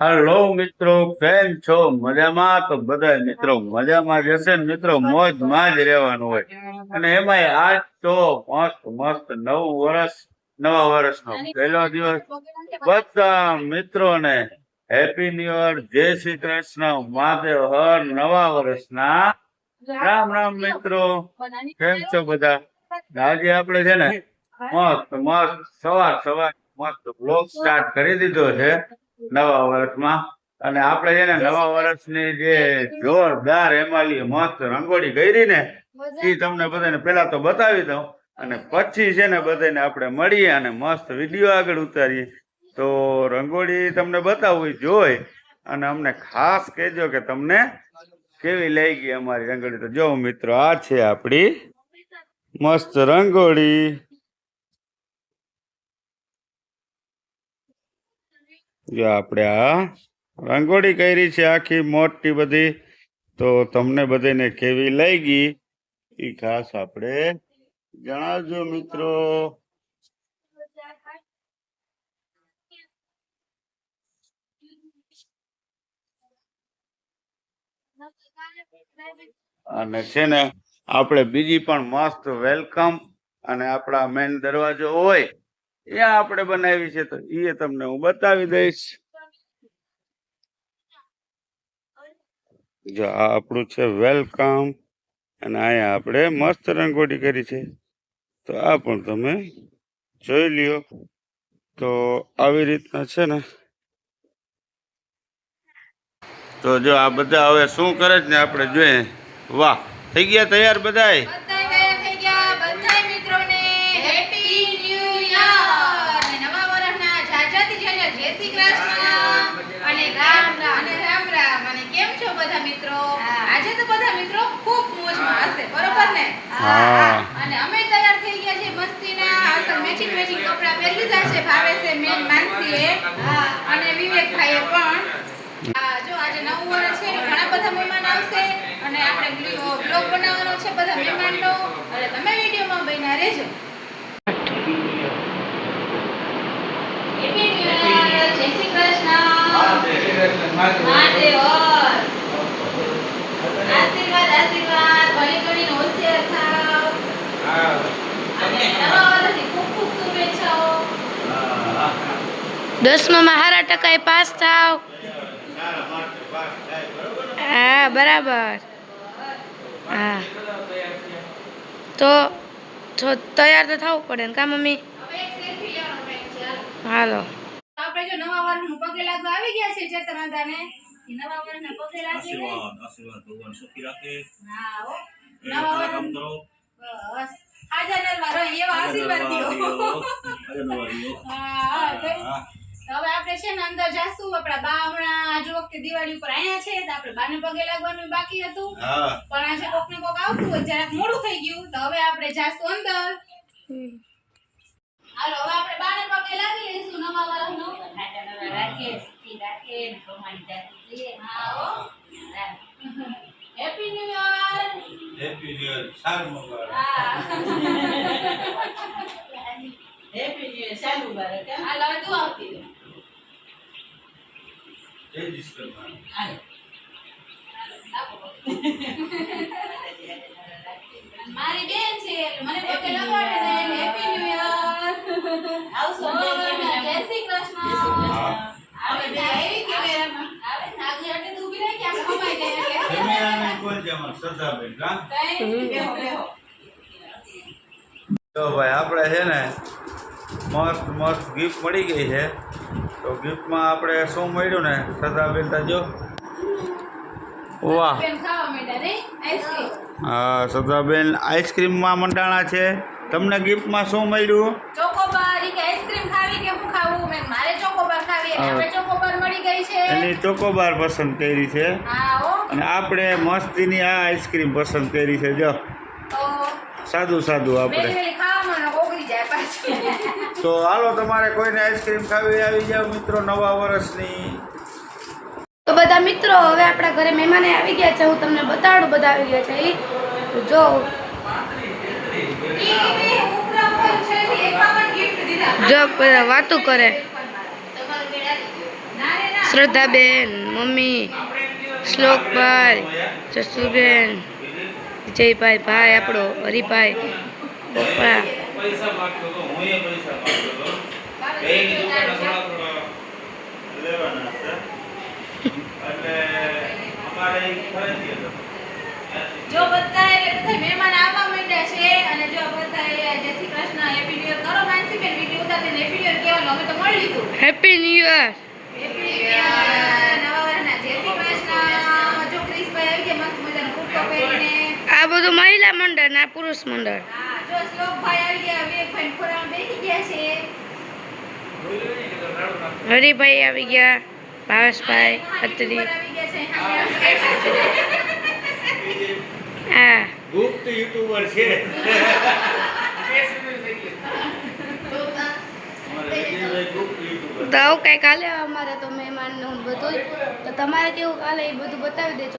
Hello મિત્રો, કેમ છો? મજામાં? તો બધા મિત્રો મજામાં જશે ને મિત્રો? મોજમાં જ રહેવાનું હોય. અને એમાં આજ તો મસ્ત મસ્ત નવું વર્ષ, નવા વર્ષનો પહેલો દિવસ. બધા મિત્રોને હેપી ન્યુ યર જય શ્રી કૃષ્ણ, મહાદેવ, હર નવા વર્ષના. રામ રામ મિત્રો. કેમ છો બધા? આજે આપણે છે ને મસ્ત મસ્ત, સવાર સવાર મસ્ત બ્લોગ સ્ટાર્ટ કરી દીધો છે. નવા વર્ષમાં. અને આપણે છે ને નવા વર્ષની જે જોરદાર એમાલી મસ્ત રંગોળી કરી ને એ તમને બધાને પેલા તો બતાવી દઉં. અને પછી છે ને બધાને આપણે મળીએ અને મસ્ત વીડિયો આગળ ઉતારીએ. તો રંગોળી તમને બતાવવી જોઈ. અને અમને ખાસ કહેજો કે તમને કેવી લઈ ગઈ અમારી રંગોળી. તો જો મિત્રો આ છે આપણી મસ્ત રંગોળી. જો આપણે આ રંગોળી કરી છે, આખી મોટી બધી, તો તમને બધાને કેવી લઈ ગઈ એ ખાસ આપણે જણાવજો મિત્રો. અને છે ને, આપણે બીજી પણ મસ્ત વેલકમ અને આપણા મેન દરવાજો હોય ત્યાં આપણે બનાવી છે તો એ તમને હું બતાવી દઈશ. જો આ આપણું છે વેલકમ અને અહીંયા આપણે મસ્ત રંગોળી કરી છે. તો આ પણ તમે જોઈ લ્યો. તો આવી રીતના છે ને. તો જો આ બધા હવે શું કરે છે ને આપણે જોઈએ. વાહ, થઈ ગયા તૈયાર બધાય? બરોબર ને? હા. અને અમે તૈયાર થઈ ગયા છે મસ્તીના. આસર મેચિંગ મેચિંગ કપડાં પહેરી લીધા છે ભાવે છે મેન માનસીએ. અને વિવેકભાઈએ પણ. જો આજે નવું વર્ષ છે ઘણા બધા મહેમાન આવશે. અને આપણે બ્લોગ બનાવવાનો છે બધા મહેમાનનો. અને તમે વિડીયોમાં બન્યા રહેજો. જય શ્રી કૃષ્ણ મહાદેવ હર. આશીર્વાદ ભણી ગણીને હોશિયાર થાવ. અને નવા વર્ષની ખૂબ ખૂબ શુભેચ્છાઓ. દસમામાં સારા ટકાએ પાસ થાવ. હા બરાબર. હા. તો તો તૈયાર તો થવું પડે ને કા મમ્મી? હવે એક સેલ્ફી લેવાનો ટાઈમ છે હાલો. આપણે જો નવા વર્ષનું પગે લાગવા આવી ગયા છે ચેતન દાદાને નવા વર્ષના પગે લાગીને આશીર્વાદ આશીર્વાદ ભગવાન સુખી રાખે હા હો નવા ભલા કામ વર્ષ કરો બસ હાજર નરવા રહો એવા આશીર્વાદ દ્યો આજે નવા રહ્યો. હા હવે આપણે છે ને અંદર જાશું આપણા બા હમણાં આજ વખતે દિવાળી ઉપર અહીંયા છે તો આપણે બાને પગે લાગવાનું બાકી હતું પણ આજે કોક ને કોક આવતું હોય જરાક મોડું થઈ ગયું તો હવે આપણે જાશું અંદર હાલો હવે આપણે બાને પગે લાગી લઈશું નવા વર્ષનો હાજર નરવા રાખે happy new year happy year happy year તું આવતી. મારી બેન છે મને પોતે લગાડે હેપી ન્યુ યર આવશો જય શ્રી કૃષ્ણ શ્રી કૃષ્ણ. આવે બે આવી કેમેરામાં આવે ને આગળ એટલે તું ઊભી રહી કે આપણે કમાઈ જાય એટલે કેમેરાને કોણ છે અમાર શ્રદ્ધાબેન કા કઈ બેહો, બેહો. તો ભાઈ આપણે છે ને મસ્ત મસ્ત ગિફ્ટ મળી ગઈ છે. તો ગિફ્ટમાં આપણે શું મળ્યું ને? સદાબેન તાજો વાહ. હા સદાબેન આઈસ્ક્રીમમાં મંડાણા છે. તમને ગિફ્ટમાં શું મળ્યું? ચોકોબાર ઈ કે આઈસ્ક્રીમ ખાવી કે હું ખાવું? મેં મારે ચોકોબાર ખાવી એટલે હા. આપણે ચોકોબાર મળી ગઈ છે. એની ચોકોબાર પસંદ કરી છે. હો. અને આપણે મસ્તીની આ આઈસ્ક્રીમ પસંદ કરી છે જો. સાદું સાદું આપણે. બેલી ખાવામાં ઓગળી જાય પાછી. તો હાલો તમારે કોઈને આઈસ્ક્રીમ ખાવી આવી જાવ મિત્રો નવા વર્ષની. તો બધા મિત્રો હવે આપણા ઘરે મહેમાને આવી ગયા છે હું તમને બતાડું બધા આવી ગયા છે. ઈ જો જો બધા વાતું કરે. તમારું બેડા દીધું. ના રે ના. શ્રદ્ધાબેન મમ્મી. શ્લોકભાઈ જસુબેન વિજયભાઈ ભાઈ આપણો હરિભાઈ પપ્પા. જો બધા એટલે બધા મહેમાન આવવા માંડ્યા છે અને જો બધા જય Shri Krishna happy new year કરો માનસી બેન વિડિયો ઉતારીને હેપી ન્યુ યર કહેવાનું. અમે તો મળી લીધું. Happy new year happy new year નવા વર્ષના જય શ્રી કૃષ્ણ જો ક્રિશભાઈ આવી ગયા મસ્ત મજાનો કુર્તો પહેરીને આ બધું મહિલા મંડળ ને આ પુરુષ મંડળ. હા જો શ્લોકભાઈ આવી ગયા વિવેકભાઈ ખોરામાં બેસી ગયા છે. હરિભાઈ આવી ગયા ભાવેશભાઈ અત્રી. હા ગુપ્ત યુટ્યુબર છે. તો કઈ કાલે અમારે તો મહેમાનનું બધું તો તમારે કેવું કાલે એ બધું બતાવી દેજો.